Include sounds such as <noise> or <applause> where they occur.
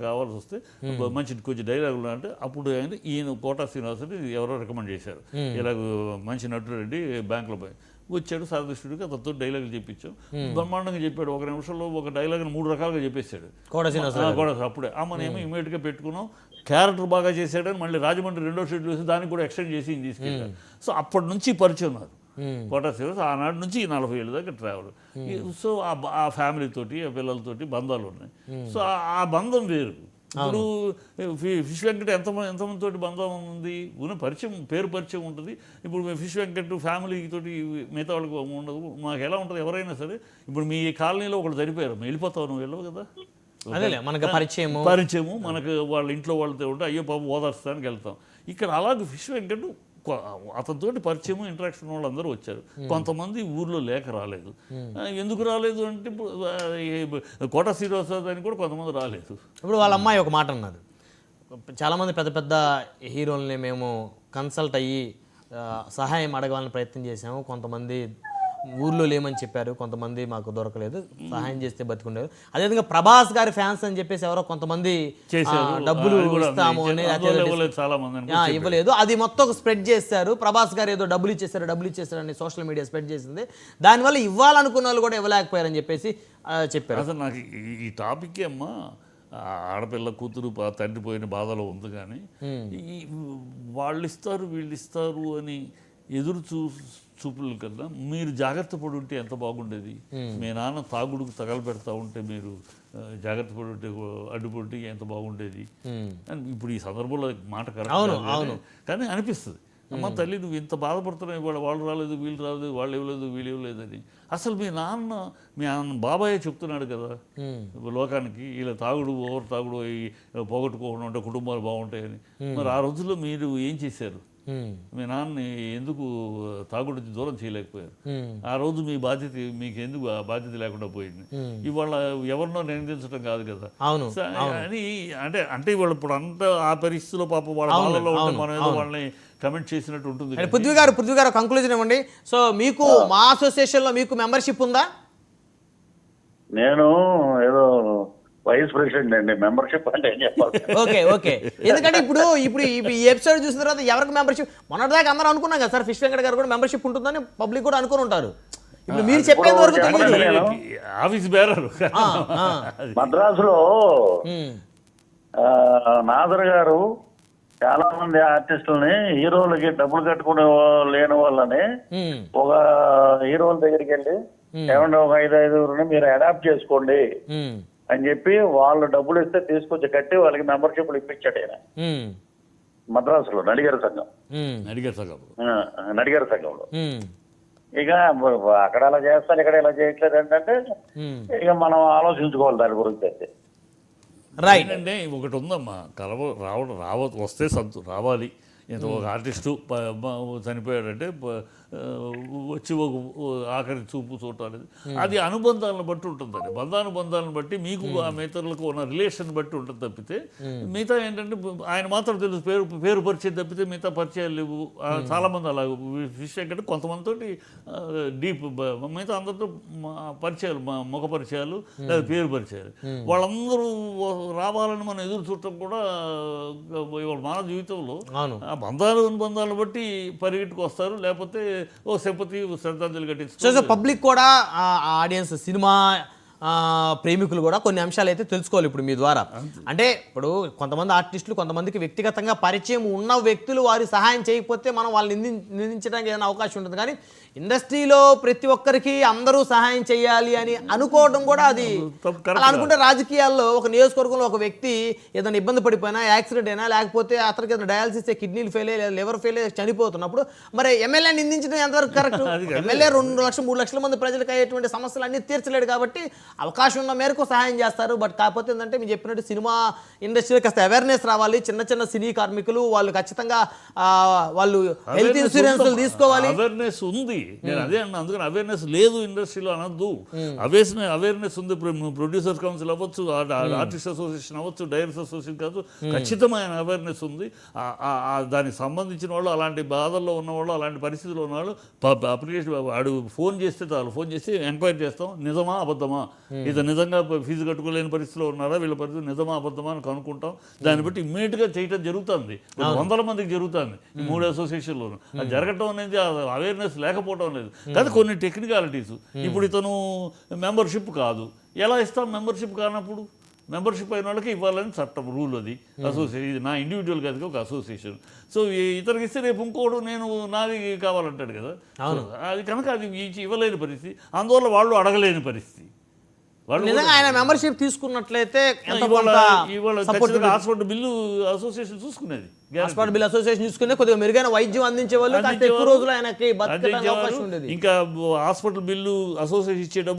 కావాల్సి వస్తే మంచి కొంచెం డైలాగులు అంటే అప్పుడు ఆయన ఈయన కోటా శ్రీనివాసుని ఎవరో రికమెండ్ చేశారు. ఇలాగ మంచి నటుడు రెడ్డి బ్యాంకులో పోయి వచ్చాడు సారదృష్టుడికి అతనితో డైలాగులు చెప్పించాం బ్రహ్మాండంగా చెప్పాడు. ఒక నిమిషంలో ఒక డైలాగ్ని మూడు రకాలుగా చెప్పేశాడు. ఆ, కూడా అప్పుడే. అమ్మనేమో ఇమీడియట్గా పెట్టుకున్నాం. క్యారెక్టర్ బాగా చేశాడని మళ్ళీ రాజమండ్రి రెండో షెడ్యూల్ వేసి దానికి కూడా ఎక్స్టెండ్ చేసి ఈయన తీసుకెళ్ళారు సో అప్పటి నుంచి పరిచయం మ్మ్. కోటా శ్రీనివాస్ ఆనాటి నుంచి ఈ నలభై ఏళ్ళ దాకా ట్రావెల్ సో ఆ ఫ్యామిలీతోటి ఆ పిల్లలతోటి బంధాలు ఉన్నాయి. సో ఆ- ఆ బంధం వేరు. ఇప్పుడు ఫిష్ వెంకట ఎంతమంది ఎంతమంది తోటి బంధం ఉంది? ఉన్న పరిచయం పేరు పరిచయం ఉంటుంది. ఇప్పుడు మీ ఫిష్ వెంకట్ ఫ్యామిలీ తోటి మిగతా వాళ్ళకి ఉండదు. మాకు ఎలా ఉంటుంది ఎవరైనా సరే ఇప్పుడు మీ కాలనీలో ఒకళ్ళు చనిపోయారు. మేము వెళ్ళిపోతావు నువ్వు వెళ్ళవు కదా? మనకి పరిచయము. పరిచయము మనకు వాళ్ళ ఇంట్లో వాళ్ళతో ఉంటే అయ్యో పాపం ఓదార్స్తానికి వెళ్తాం. ఇక్కడ అలాగే ఫిష్ వెంకట్ అతనితోటి పరిచయము ఇంటరాక్షన్ వాళ్ళందరూ వచ్చారు. కొంతమంది ఊర్లో లేక రాలేదు. ఎందుకు రాలేదు అంటే ఇప్పుడు కోట శ్రీనివాసరావు అని కూడా కొంతమంది రాలేదు. ఇప్పుడు వాళ్ళ అమ్మాయి ఒక మాట అన్నది. చాలామంది పెద్ద పెద్ద హీరోల్ని మేము కన్సల్ట్ అయ్యి సహాయం అడగాలని ప్రయత్నం చేశాము. కొంతమంది ఊర్లో లేమని చెప్పారు. కొంతమంది మాకు దొరకలేదు. సహాయం చేస్తే బతికుండేది అదేవిధంగా ప్రభాస్ గారి ఫ్యాన్స్ అని చెప్పేసి ఎవరో కొంతమంది డబ్బులు ఇస్తాము ఇవ్వలేదు అది మొత్తం స్ప్రెడ్ చేశారు. ప్రభాస్ గారు ఏదో డబ్బులు ఇచ్చేసారు డబ్బులు ఇచ్చేసారు అని సోషల్ మీడియా స్ప్రెడ్ చేసింది. దానివల్ల ఇవ్వాలనుకున్న వాళ్ళు కూడా ఇవ్వలేకపోయారని చెప్పేసి చెప్పారు. అసలు నాకు ఈ- టాపిక్ అమ్మా ఆడపిల్ల కూతురు తండ్రి పోయిన బాధలో ఉంది కానీ వాళ్ళు ఇస్తారు వీళ్ళు ఇస్తారు అని ఎదురు చూ చూపుల కన్నా మీరు జాగ్రత్త పడి ఉంటే ఎంత బాగుండేది? మీ నాన్న తాగుడుకు తగలబెడతా ఉంటే మీరు జాగ్రత్త పడి ఉంటే అడ్డుపడి ఎంత బాగుండేది. అని ఇప్పుడు ఈ సందర్భంలో మాట కరెక్ట్ అవును, కాదు కానీ- అనిపిస్తుంది. అమ్మ తల్లి నువ్వు ఇంత బాధపడుతున్నావు ఇవాళ వాళ్ళు రాలేదు వీళ్ళు రాలేదు వాళ్ళు ఇవ్వలేదు వీళ్ళు ఇవ్వలేదని. అసలు మీ నాన్న మీ నాన్న బాబాయే చెప్తున్నాడు కదా. లోకానికి ఇలా తాగుడు ఓవర్ తాగుడు పోగొట్టుకోకుండా ఉంటే కుటుంబాలు బాగుంటాయని. మరి ఆ రోజుల్లో మీరు ఏం చేశారు. మీ నాన్నని ఎందుకు తాగుడు దూరం చేయలేకపోయారు. ఆ రోజు మీ బాధ్యత మీకు ఎందుకు ఆ బాధ్యత లేకుండా పోయింది? ఇవాళ ఎవరినో నిందించడం కాదు కదా. అని అంటే అంటే వాళ్ళు ఇప్పుడు అంతా ఆ పరిస్థితిలో పాప వాళ్ళ ఉంటే మనం ఏదో వాళ్ళని కమెంట్ చేసినట్టు ఉంటుంది పృథ్వీ గారు పృథ్వీ గారు కంక్లూజన్ ఇవ్వండి. సో మీకు మా అసోసియేషన్లో మీకు మెంబర్షిప్ ఉందా? నేను ఏదో వైస్ ప్రెసిడెంట్ అండి మెంబర్షిప్ అంటే ఏం చెప్పాలి? Okay okay. ఎందుకంటే ఇప్పుడు ఇప్పుడు ఈ- ఎపిసోడ్ చూసిన తర్వాత ఎవరికి మెంబర్షిప్? మొన్నటిదాకా అందరూ అనుకున్నాం కదా సార్ ఫిష్ వెంకట గారు కూడా మెంబర్షిప్ ఉంటుందని పబ్లిక్ కూడా అనుకుని ఉంటారు. ఇప్పుడు మీరు చెప్పేంత వరకు తెలియదు. ఆఫీస్ బేరారు. ఆ, ఆ. మద్రాసులో నాదర్ గారు చాలా మంది ఆర్టిస్టులని హీరోలకి డబ్బులు కట్టుకునే లేని వాళ్ళని ఒక హీరోల దగ్గరికి వెళ్ళి ఏమంటే ఒక ఐదు ఐదుగురిని మీరు అడాప్ట్ చేసుకోండి. అని చెప్పి వాళ్ళు డబ్బులు ఇస్తే తీసుకొచ్చి కట్టి వాళ్ళకి మెంబర్షిప్లు ఇప్పించాడు ఆయన మద్రాసులో నడిగర సంఘం. సగం ఆ, నడిగర సంఘంలో. ఇక అక్కడ అలా చేస్తారు ఇక్కడ ఇలా చేయట్లేదు ఏంటంటే. ఇక మనం ఆలోచించుకోవాలి దాని గురించి అయితే. రైట్ ఏంటంటే ఒకటి ఉందమ్మా కలవ రావడం రావ వస్తే సంతు రావాలి. ఇంత ఒక ఆర్టిస్టు చనిపోయాడంటే ఒక ఆఖరి చూపు చూడాలి అది అనుబంధాలను బట్టి ఉంటుందండి. బంధానుబంధాలను బట్టి మీకు ఆ మిగతాలకు ఉన్న రిలేషన్ బట్టి ఉంటుంది తప్పితే మిగతా ఏంటంటే ఆయన మాత్రం తెలుసు పేరు పేరు పరిచయం తప్పితే మిగతా పరిచయాలు లేవు. ఆ, చాలా మంది అలా విషయం ఏంటంటే కొంతమందితోటి డీప్ మిగతా అందరితో పరిచయాలు ముఖ పరిచయాలు లేదా పేరు పరిచయాలు. వాళ్ళందరూ రావాలని మనం ఎదురు చూడటం కూడా ఇవాళ మానవ జీవితంలో ఆ బంధాలు అనుబంధాలను బట్టి పరిగెట్టుకు వస్తారు లేకపోతే ఓ సింపతి శ్రద్ధాంజలి కట్టించు సో పబ్లిక్ కూడా ఆడియన్స్ సినిమా ప్రేమికులు కూడా కొన్ని అంశాలు అయితే తెలుసుకోవాలి ఇప్పుడు మీ ద్వారా. అంటే ఇప్పుడు కొంతమంది ఆర్టిస్టులు కొంతమందికి వ్యక్తిగతంగా పరిచయం ఉన్న వ్యక్తులు వారి సహాయం చేయకపోతే మనం వాళ్ళని నింది నిందించడానికి ఏదైనా అవకాశం ఉంటుంది. కానీ ఇండస్ట్రీలో ప్రతి ఒక్కరికి అందరూ సహాయం చేయాలి అని అనుకోవడం కూడా అది అలా అనుకుంటే రాజకీయాల్లో ఒక నియోజకవర్గంలో ఒక వ్యక్తి ఏదైనా ఇబ్బంది పడిపోయినా యాక్సిడెంట్ అయినా లేకపోతే అతనికి ఏదైనా డయాలసిస్ కిడ్నీలు ఫెయిల్ అయ్యి లివర్ ఫెయిల్ అయ్యి చనిపోతున్నప్పుడు మరి ఎమ్మెల్యే నిందించడం ఎంతవరకు కరెక్ట్? <laughs> ఎమ్మెల్యే రెండు లక్షల మూడు లక్షల మంది ప్రజలకు అయ్యేటువంటి సమస్యలు అన్ని తీర్చలేడు కాబట్టి అవకాశం ఉన్న మేరకు సహాయం చేస్తారు. బట్ కాకపోతే ఏంటంటే మీరు చెప్పినట్టు సినిమా ఇండస్ట్రీలో కాస్త అవేర్నెస్ రావాలి. చిన్న చిన్న సినీ కార్మికులు వాళ్ళు ఖచ్చితంగా వాళ్ళు హెల్త్ ఇన్సూరెన్స్ తీసుకోవాలి. అవేర్నెస్ ఉంది. నేను అదే అన్నా. అందుకని అవేర్నెస్ లేదు ఇండస్ట్రీలో అనద్దు. అవేర్నెస్ అవేర్నెస్ ఉంది. ప్రొడ్యూసర్స్ కౌన్సిల్ అవ్వచ్చు ఆర్టిస్ట్ అసోసియేషన్ అవ్వచ్చు డైరెక్టర్స్ అసోసియేషన్ కావచ్చు ఖచ్చితమైన అవేర్నెస్ ఉంది. దానికి సంబంధించిన వాళ్ళు అలాంటి బాధల్లో ఉన్నవాళ్ళు అలాంటి పరిస్థితుల్లో ఉన్న వాళ్ళు అప్లికేషన్ వాడు ఫోన్ చేస్తే చాలు. ఫోన్ చేసి ఎంక్వైరీ చేస్తాం. నిజమా అబద్ధమా? ఇది నిజంగా ఫీజు కట్టుకోలేని పరిస్థితిలో ఉన్నారా? వీళ్ళ పరిస్థితి నిజమా అబద్ధమా అని కనుక్కుంటాం. దాన్ని బట్టి ఇమ్మీడియట్గా చేయటం జరుగుతుంది. వందల మందికి జరుగుతుంది ఈ మూడు అసోసియేషన్లోను. అది జరగటం అనేది అవేర్నెస్ లేకపోవడం లేదు. కానీ కొన్ని టెక్నికాలిటీస్ ఇప్పుడు ఇతను మెంబర్షిప్ కాదు. ఎలా ఇస్తాం మెంబర్షిప్ కానప్పుడు? మెంబర్షిప్ అయిన వాళ్ళకి ఇవ్వాలని చట్టం రూల్ అది. అసోసియేషన్ ఇది నా ఇండివిజువల్ కాదు ఒక అసోసియేషన్ సో ఇతనికి ఇస్తే రేపు ఇంకోడు నేను నాది కావాలంటాడు కదా. అది కనుక అది ఇవ్వలేని పరిస్థితి. అందువల్ల వాళ్ళు అడగలేని పరిస్థితి. నిజంగా ఆయన మెంబర్షిప్ తీసుకున్నట్లయితే హాస్పిటల్ బిల్లు అసోసియేషన్ చూసుకునేది హాస్పిటల్ బిల్ అసోసియేషన్ చూసుకునే కొద్దిగా మెరుగైన వైద్యం అందించే వాళ్ళు ఎక్కువ. రోజులు ఆయనకి ఇంకా హాస్పిటల్ బిల్లు అసోసియేషన్ ఇచ్చే డబ్బు